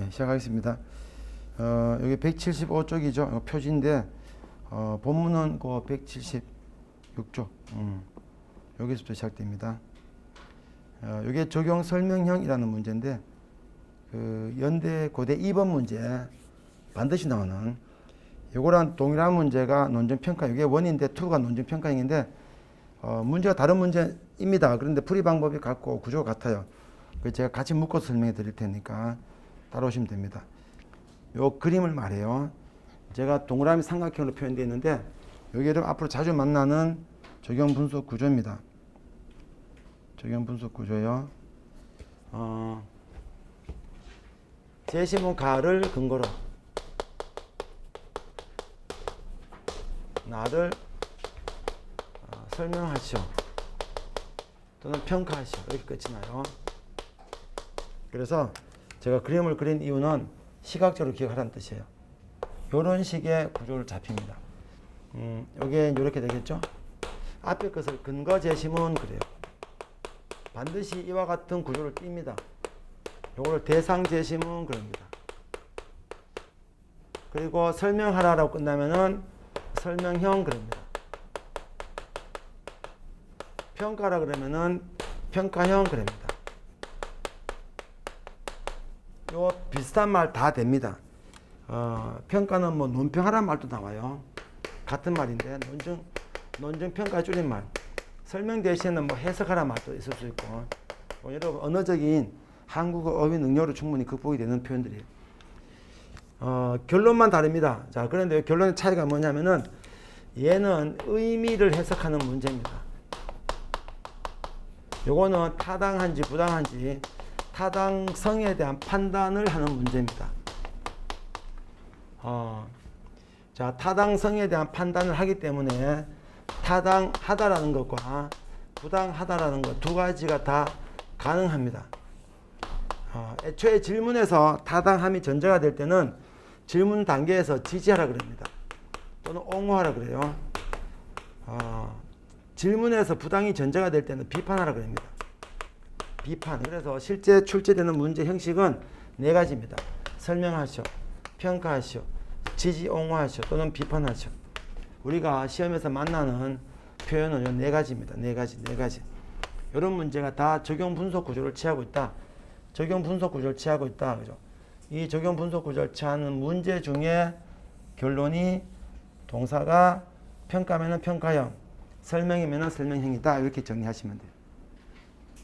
예, 시작하겠습니다. 어, 여기 175쪽이죠. 표지인데 어, 본문은 그 176쪽. 음, 여기서부터 시작됩니다. 어, 이게 적용 설명형이라는 문제인데 그 연대 고대 2번 문제 반드시 나오는 요거랑 동일한 문제가 논증 평가 이게 원인데 2가 논증 평가형인데 어, 문제가 다른 문제입니다. 그런데 풀이 방법이 같고 구조가 같아요. 그 제가 같이 묶어서 설명해 드릴 테니까 따라오시면 됩니다. 요 그림을 말해요. 제가 동그라미 삼각형으로 표현되어 있는데 여기를 앞으로 자주 만나는 적용 분석 구조입니다. 적용 분석 구조요. 어, 제시문 가를 근거로 나를 어, 설명하시오 또는 평가하시오 이렇게 끝이 나요. 그래서 제가 그림을 그린 이유는 시각적으로 기억하라는 뜻이에요. 이런 식의 구조를 잡힙니다. 음, 이게 이렇게 되겠죠? 앞에 것을 근거 제시문 그래요. 반드시 이와 같은 구조를 띱니다. 요거를 대상 제시문 그럽니다. 그리고 설명하라라고 끝나면은 설명형 그럽니다. 평가라 그러면은 평가형 그럽니다. 요 비슷한 말 다 됩니다. 어, 평가는 뭐 논평하라는 말도 나와요. 같은 말인데 논증 논증 평가 줄인 말. 설명 대신에는 뭐 해석하라 말도 있을 수 있고. 뭐 여러분 언어적인 한국어 어휘 능력으로 충분히 극복이 되는 표현들이에요. 어, 결론만 다릅니다. 자, 그런데 결론의 차이가 뭐냐면은 얘는 의미를 해석하는 문제입니다. 요거는 타당한지 부당한지 타당성에 대한 판단을 하는 문제입니다. 어, 자, 타당성에 대한 판단을 하기 때문에 타당하다라는 것과 부당하다라는 것 두 가지가 다 가능합니다. 어, 애초에 질문에서 타당함이 전제가 될 때는 질문 단계에서 지지하라 그럽니다. 또는 옹호하라 그래요. 어, 질문에서 부당이 전제가 될 때는 비판하라 그럽니다. 비판. 그래서 실제 출제되는 문제 형식은 네 가지입니다. 설명하시오, 평가하시오, 지지 옹호하시오 또는 비판하시오. 우리가 시험에서 만나는 표현은 요네 가지입니다. 네 가지, 네 가지. 이런 문제가 다 적용 분석 구조를 취하고 있다. 적용 분석 구조를 취하고 있다. 그죠? 이 적용 분석 구조를 취하는 문제 중에 결론이 동사가 평가면은 평가형, 설명이면은 설명형이다. 이렇게 정리하시면 돼요.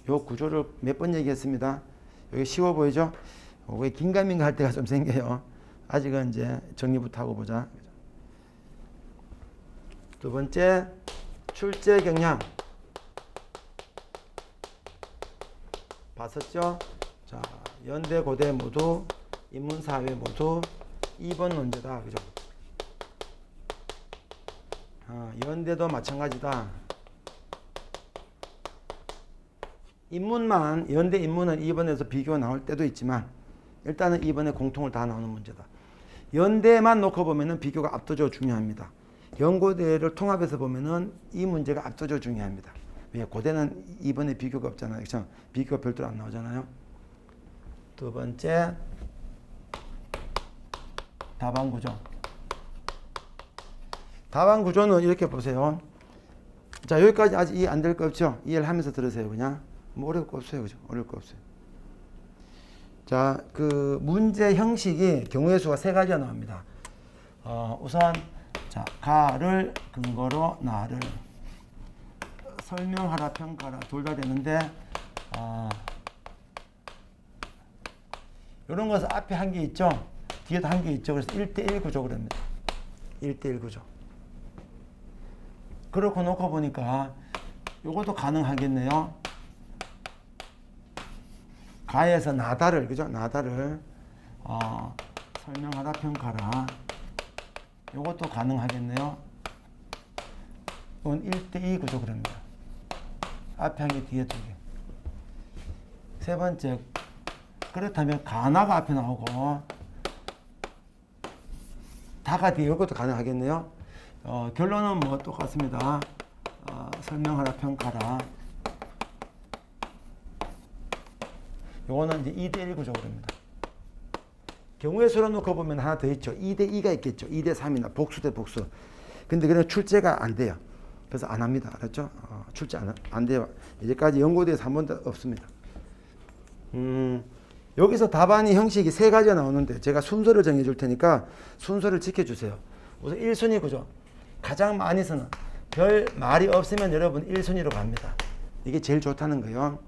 요 구조를 몇 번 얘기했습니다. 여기 쉬워 보이죠? 왜 긴가민가 할 때가 좀 생겨요. 아직은 이제 정리부터 하고 보자. 두 번째, 출제 경향. 봤었죠? 자, 연대, 고대 모두, 인문사회 모두 2번 논제다. 그죠? 아, 연대도 마찬가지다. 인문만 연대 인문은 2번에서 비교가 나올 때도 있지만 일단은 2번에 공통을 다 나오는 문제다. 연대만 놓고 보면은 비교가 압도적으로 중요합니다. 연고대를 통합해서 보면은 이 문제가 압도적으로 중요합니다. 왜 고대는 2번에 비교가 없잖아요. 그렇죠? 비교가 별도로 안 나오잖아요. 두 번째 답안 구조. 답안 구조는 이렇게 보세요. 자 여기까지 아직 이해 안 될 거 없죠? 이해를 하면서 들으세요. 그냥. 뭐 어려울 거 없어요. 그죠? 어려울 거 없어요. 자, 그 문제 형식이 경우의 수가 세 가지가 나옵니다. 어, 우선 자, 가를 근거로 나를 설명하라 평가라 둘 다 되는데 아, 이런 것은 앞에 한개 있죠. 뒤에도 한개 있죠. 그래서 1대1 구조 그럽니다. 1대1 구조. 그렇고 놓고 보니까 이것도 가능하겠네요. 가에서 나다를 그죠? 나다를 어, 설명하라 평가라. 이것도 가능하겠네요. 이건 1대2 구조 그럽니다. 앞에 한 개, 뒤에 두 개. 세 번째, 그렇다면 가나가 앞에 나오고 다가 뒤에 이것도 가능하겠네요. 어, 결론은 뭐 똑같습니다. 어, 설명하라 평가라. 요거는 이제 2대1 구조입니다. 경우의 수로 놓고 보면 하나 더 있죠. 2대 2가 있겠죠. 2대 3이나 복수 대 복수. 근데 그냥 출제가 안 돼요. 그래서 안 합니다. 알았죠? 어, 출제 안, 안 돼요. 이제까지 연구대에서 한 번도 없습니다. 음, 여기서 답안이 형식이 세 가지가 나오는데 제가 순서를 정해 줄 테니까 순서를 지켜주세요. 우선 1순위 구조. 가장 많이 쓰는 별 말이 없으면 여러분 1순위로 갑니다. 이게 제일 좋다는 거예요.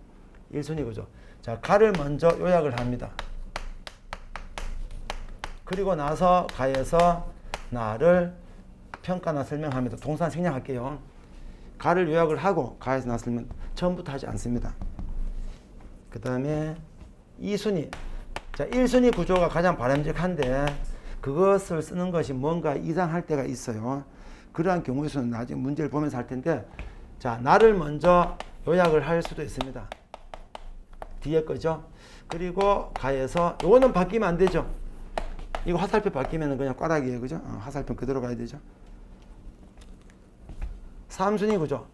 1순위 구조. 자, 가를 먼저 요약을 합니다. 그리고 나서 가에서 나를 평가나 설명합니다. 동사 생략할게요. 가를 요약을 하고 가에서 나설면 처음부터 하지 않습니다. 그 다음에 2순위. 자, 1순위 구조가 가장 바람직한데 그것을 쓰는 것이 뭔가 이상할 때가 있어요. 그러한 경우에서는 나중에 문제를 보면서 할 텐데 자, 나를 먼저 요약을 할 수도 있습니다. 뒤에 거죠. 그리고 가에서 요거는 바뀌면 안 되죠. 이거 화살표 바뀌면 그냥 꽈락이에요. 그죠? 어, 화살표 그대로 가야 되죠. 삼순위 구조.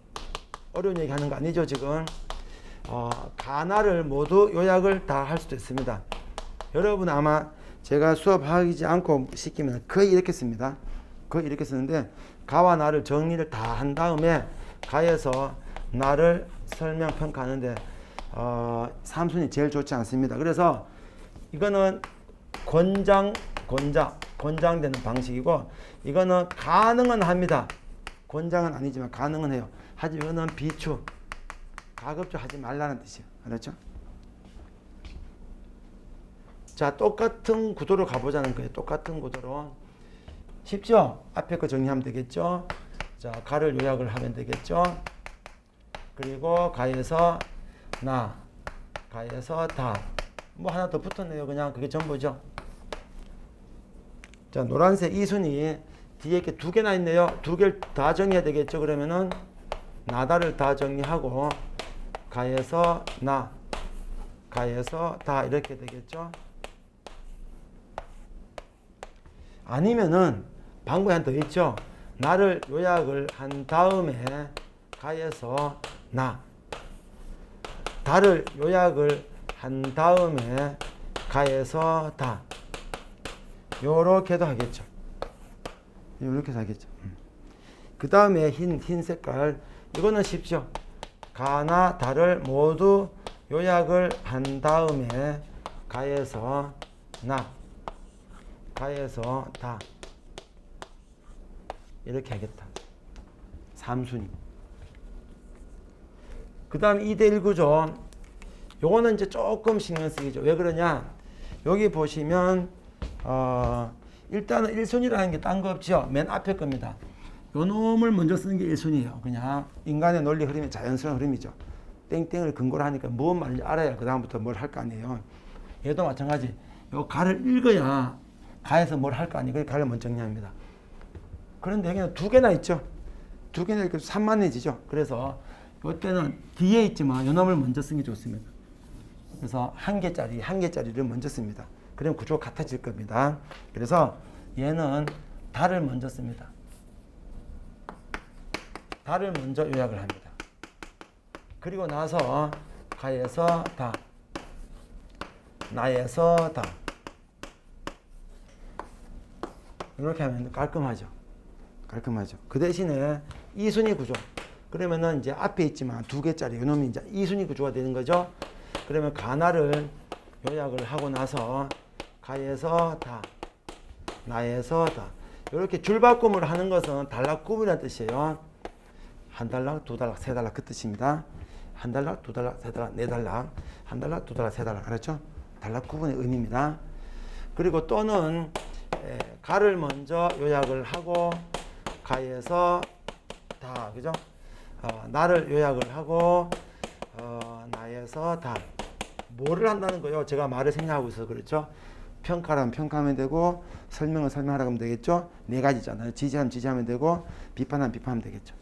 어려운 얘기 하는 거 아니죠, 지금. 어, 가나를 모두 요약을 다 할 수도 있습니다. 여러분 아마 제가 수업하지 않고 시키면 거의 이렇게 씁니다. 거의 이렇게 쓰는데 가와 나를 정리를 다 한 다음에 가에서 나를 설명 평가하는데 어, 삼순이 제일 좋지 않습니다. 그래서 이거는 권장 권장 권장되는 방식이고 이거는 가능은 합니다. 권장은 아니지만 가능은 해요. 하지만 이거는 비추 가급적 하지 말라는 뜻이에요. 알았죠? 자, 똑같은 구도로 가보자는 거예요. 똑같은 구도로. 쉽죠? 앞에 거 정리하면 되겠죠? 자, 가를 요약을 하면 되겠죠? 그리고 가에서 나, 가에서 다. 뭐 하나 더 붙었네요. 그냥 그게 전부죠. 자, 노란색 이순이 뒤에 이렇게 두 개나 있네요. 두 개를 다 정리해야 되겠죠. 그러면은 나다를 다 정리하고 가에서 나, 가에서 다 이렇게 되겠죠. 아니면은 방법이 하나 더 있죠. 나를 요약을 한 다음에 가에서 나, 다를 요약을 한 다음에 가에서 다. 요렇게도 하겠죠. 요렇게도 하겠죠. 그 다음에 흰, 흰 색깔. 이거는 쉽죠. 가나 다를 모두 요약을 한 다음에 가에서 나, 가에서 다. 이렇게 하겠다. 삼순위. 그 다음 2대1 구조. 요거는 이제 조금 신경 쓰이죠. 왜 그러냐? 여기 보시면, 어, 일단은 1순위라는 게 딴 거 없죠. 맨 앞에 겁니다. 요 놈을 먼저 쓰는 게 1순위예요. 그냥 인간의 논리 흐름이 자연스러운 흐름이죠. 땡땡을 근거로 하니까 무슨 말인지 알아야 그 다음부터 뭘 할 거 아니에요. 얘도 마찬가지. 요 가를 읽어야 가에서 뭘 할 거 아니에요. 그래서 가를 먼저 정리합니다. 그런데 여기는 두 개나 있죠. 두 개나 이렇게 산만해지죠. 그래서 이때는 뒤에 있지만 요 놈을 먼저 쓰는 게 좋습니다. 그래서 한 개짜리, 한 개짜리를 먼저 씁니다. 그럼 구조가 같아질 겁니다. 그래서 얘는 달을 먼저 씁니다. 달을 먼저 요약을 합니다. 그리고 나서 가에서 다, 나에서 다. 이렇게 하면 깔끔하죠. 깔끔하죠. 그 대신에 이순위 구조. 그러면은 이제 앞에 있지만 두 개짜리 이놈이 이제 이순위 구조가 되는 거죠. 그러면 가나를 요약을 하고 나서 가에서 다, 나에서 다. 이렇게 줄바꿈을 하는 것은 단락구분이라는 뜻이에요. 한 달락, 두 달락, 세 달락 그 뜻입니다. 한 달락, 두 달락, 세 달락, 네 달락, 한 달락, 두 달락, 세 달락 알았죠? 단락 구분의 의미입니다. 그리고 또는 에, 가를 먼저 요약을 하고 가에서 다 그죠? 어, 나를 요약을 하고 어, 나에서 다 뭐를 한다는 거요? 제가 말을 생략하고 있어서 그렇죠. 평가라면 평가하면 되고 설명을 설명하라고 하면 되겠죠. 네 가지잖아요. 지지하면 지지하면 되고 비판하면 비판하면 되겠죠.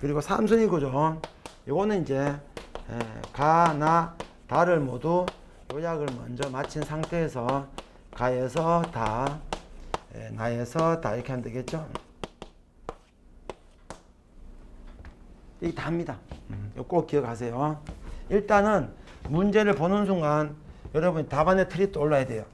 그리고 삼순위 구조. 요거는 이제 에, 가, 나, 다를 모두 요약을 먼저 마친 상태에서 가에서 다, 에, 나에서 다 이렇게 하면 되겠죠. 이게 답니다. 음, 이거 꼭 기억하세요. 일단은 문제를 보는 순간 여러분 답안의 틀이 떠올라야 돼요.